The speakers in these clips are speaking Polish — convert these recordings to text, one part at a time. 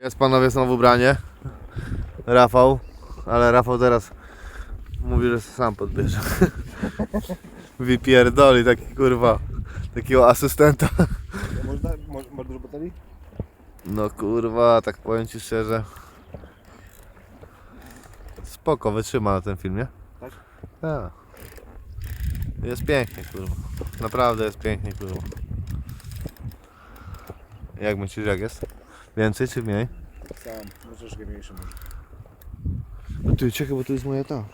Jest panowie znowu branie. Rafał, ale Rafał teraz mówi, że sam podbierze. Wypierdoli taki kurwa, takiego asystenta. Można, masz, dużo? No kurwa, tak powiem ci szczerze. Spoko, wytrzyma na tym filmie. Tak? Tak. Jest pięknie, kurwa. Naprawdę jest pięknie, kurwa. Jak myślisz, jak jest? Więcej czy mniej? Sam, może troszkę mniejszy może. No ty, czekaj, bo to jest moja ta.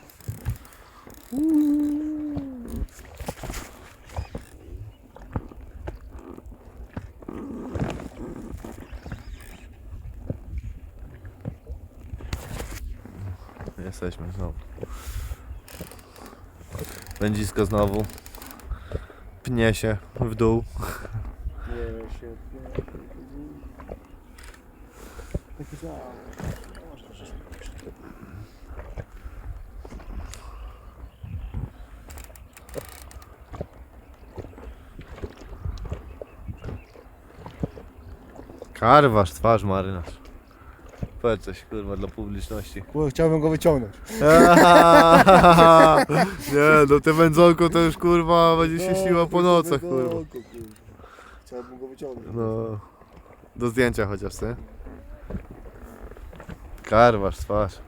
Jesteśmy znowu. Wędzisko znowu. Pnie się w dół. Nie, świetnie. Taki sam. Może troszeczkę mniejszy. Karwasz, twarz marynarz. Powiedz coś kurwa dla publiczności. Kurwa, chciałbym go wyciągnąć. Nie, no te wędzonko to już kurwa będzie się No, siła po nocach kurwa. Chciałbym go wyciągnąć. No, do zdjęcia chociaż, ty. Karwasz, twarz.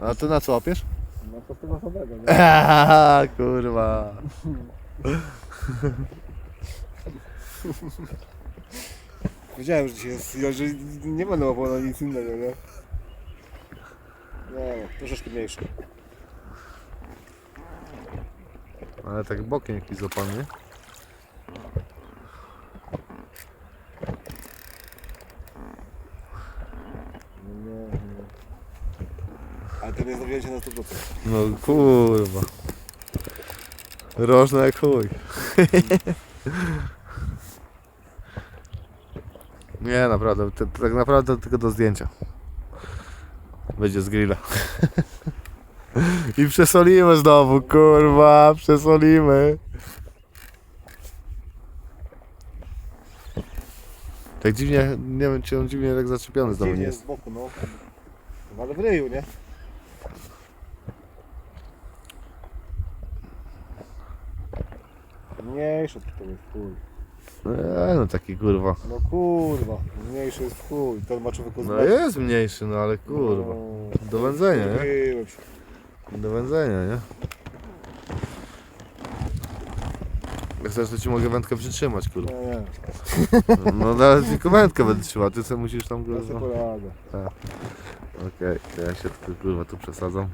A ty na co łapiesz? No to chyba samego, nie? Eee, kurwa. Wiedziałem, że dzisiaj jest, że nie będę łapał na nic innego, nie? Nie, troszeczkę mniejszy. Ale tak bokiem jakiś złapany, nie? Nie, nie. Ale ten jest na wzięcie na 100%. No kurwa. Rożna jak chuj. Nie, naprawdę, to, to tak naprawdę tylko do zdjęcia. Będzie z grilla. I przesolimy znowu, kurwa, przesolimy. Tak dziwnie, nie wiem czy on dziwnie tak zaczepiony znowu nie Dziwnie jest. z boku, no. No, Ale w ryju, nie? Mniejszy to jest chuj. Eee, no taki kurwa. No kurwa, mniejszy jest w chuj. Ten ma człowieku No jest mniejszy, no ale kurwa. Do wędzenia, nie? Się. Do wędzenia, nie? Jak chcesz, to ci mogę wędkę przytrzymać, kurwa. Nie, nie, No ale tylko wędkę będę trzymał, ty co musisz tam, ja sobie kurwa. poradzę. Okej, to ja się tu, kurwa, tu przesadzam.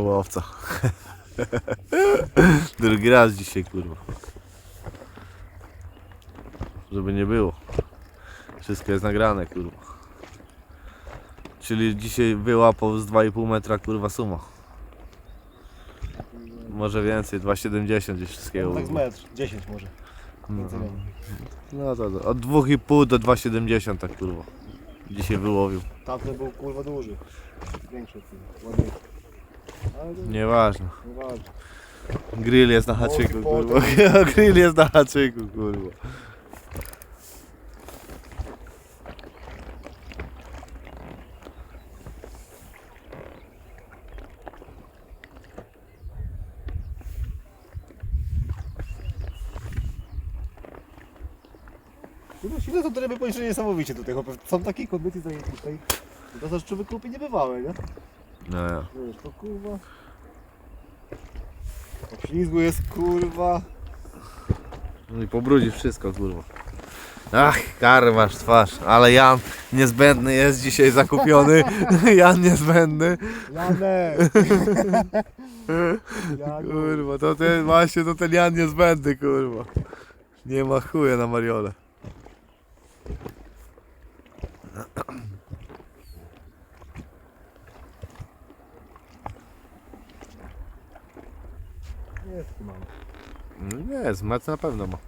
Łowca. Drugi raz dzisiaj, kurwa. Żeby nie było. Wszystko jest nagrane, kurwa. Czyli dzisiaj wyłapał z 2,5 metra, kurwa, suma. Może więcej, 2,70 gdzieś wszystkiego. Tak z metr, 10 może. No, no to, to od 2,5 do 2,70 tak, kurwa. Dzisiaj wyłowił. Tamten był kurwa duży. Większy ładniejszy. Ale to Nieważne. nieważne. Grill jest na haczyku, kurwa. Grill jest na haczyku, kurwa. Kurwa, ile to ryby poniżej niesamowicie tutaj, chłopie. Są takie kondycje zajęte tutaj. To człowiek kupi niebywałe, nie? No, ja. Wiesz, to kurwa. Po ślizgu jest kurwa. No i pobrudzi wszystko, kurwa. Ach, karwasz twarz, ale Jan niezbędny jest dzisiaj zakupiony. Jan niezbędny. Janek! Janek. Kurwa, to ten właśnie to ten Jan niezbędny, kurwa. Nie ma chuja na Mariole. Mały. No nie, z metr na pewno ma.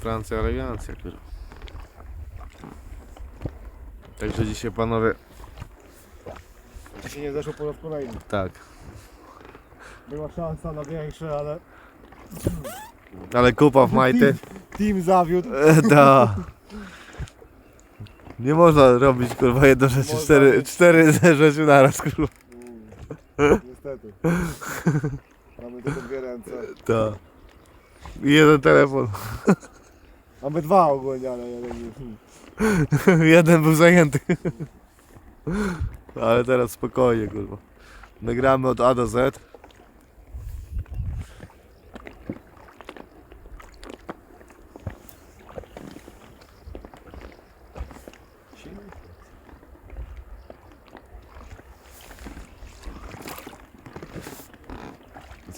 Francja elegancja, kurwa. Także dzisiaj panowie, Dzisiaj nie zeszło po raz kolejny. tak. Była szansa na większe, ale Ale kupa w majty. team zawiódł. E, Da. Nie można robić kurwa jedno rzeczy, Można cztery, cztery rzeczy naraz kurwa. Mm, Niestety. Mamy tylko dwie ręce. Da. I jeden telefon. Mamy dwa ogólnie, ale jeden już. hmm. jeden był zajęty. Ale teraz spokojnie kurwa. Nagramy od A do Z.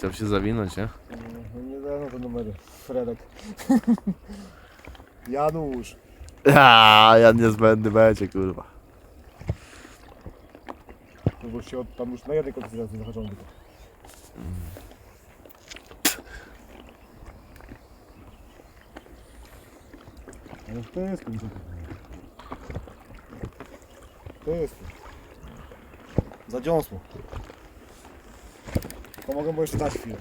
Chciał się zawinąć, nie? No nie znano te numery. Fredek. Janusz. A, ja niezbędny będzie kurwa. To już się od, tam już na jednej koncentracji zahaczą tylko. Ale to jest kurczę. To jest. Za dziąsło. Pomogę mu jeszcze dać chwilę.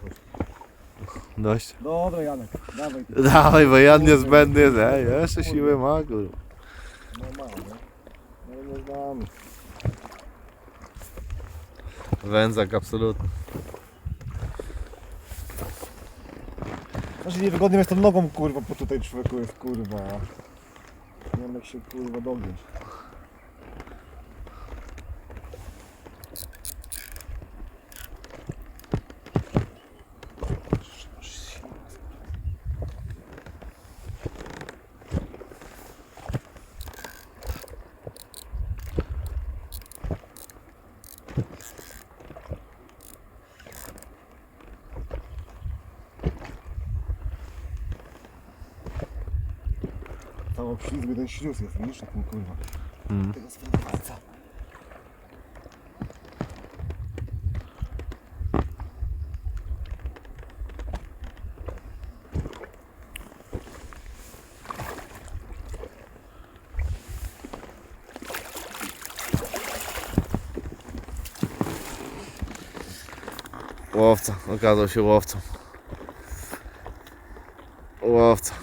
Chodź. Dość. Dobra Janek, dawaj. Dawaj, bo ja niezbędny jest. Ej, jeszcze siły ma kurwa. No mało, nie? No nie znamy. Węzak absolutny. Znaczy niewygodnie jest tą nogą kurwa, po tutaj człowieku jest kurwa. Nie wiem jak się kurwa dogiąć. Obślizgły ten śluz jest, widzisz? Jak mu kurwa. Mm. Swojego palca. Łowca, okazał się łowcą. Łowca.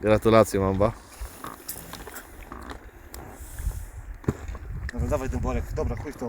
Gratulacje mamba. Dawaj ten worek. Dobra, chuj w to.